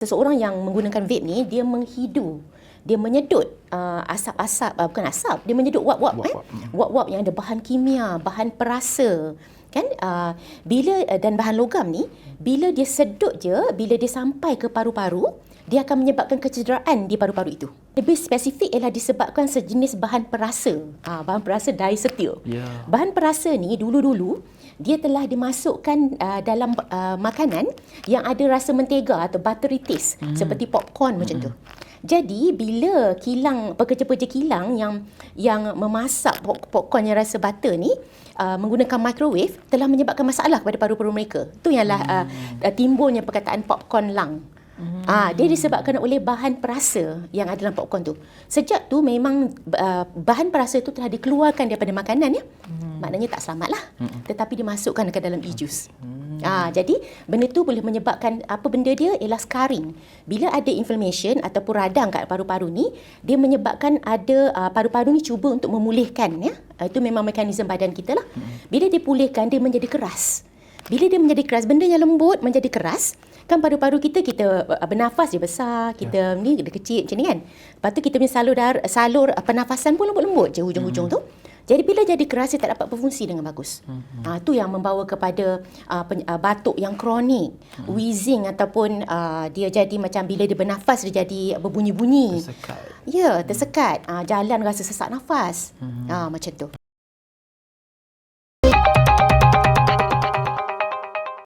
Seseorang yang menggunakan vape ni dia menghidu dia menyedut uh, asap-asap uh, bukan asap dia menyedut wap-wap eh hmm. wap-wap yang ada bahan kimia bahan perasa kan uh, bila uh, dan bahan logam ni bila dia sedut je bila dia sampai ke paru-paru dia akan menyebabkan kecederaan di paru-paru itu. Lebih spesifik ialah disebabkan sejenis bahan perasa. Ah, bahan perasa diacetyl. Ya. Bahan perasa ni dulu-dulu dia telah dimasukkan uh, dalam uh, makanan yang ada rasa mentega atau buttery taste hmm. seperti popcorn hmm. macam tu. Jadi bila kilang pekerja-pekerja kilang yang yang memasak pop- popcorn yang rasa butter ni uh, menggunakan microwave telah menyebabkan masalah kepada paru-paru mereka. Itu ialah uh, uh, timbulnya perkataan popcorn lung. Hmm. Ah, dia disebabkan oleh bahan perasa yang ada dalam popcorn tu. Sejak tu memang uh, bahan perasa tu telah dikeluarkan daripada makanan ya. Hmm. Maknanya tak selamat lah. Hmm. Tetapi dimasukkan ke dalam e-juice. Hmm. Ah, jadi benda tu boleh menyebabkan apa benda dia ialah scarring. Bila ada inflammation ataupun radang kat paru-paru ni, dia menyebabkan ada uh, paru-paru ni cuba untuk memulihkan ya. Uh, itu memang mekanisme badan kita lah. Hmm. Bila dia pulihkan dia menjadi keras. Bila dia menjadi keras, benda yang lembut menjadi keras, kan paru-paru kita kita uh, bernafas dia besar, kita ya. ni dia kecil macam ni kan. Lepas tu kita punya salur dar, salur uh, pernafasan pun lembut-lembut je hujung-hujung hmm. tu. Jadi bila jadi keras dia tak dapat berfungsi dengan bagus. Hmm. Uh, tu yang membawa kepada uh, pen, uh, batuk yang kronik, hmm. wheezing ataupun uh, dia jadi macam bila dia bernafas dia jadi berbunyi-bunyi. Tersekat. Ya, tersekat. Uh, jalan rasa sesak nafas. Hmm. Uh, macam tu.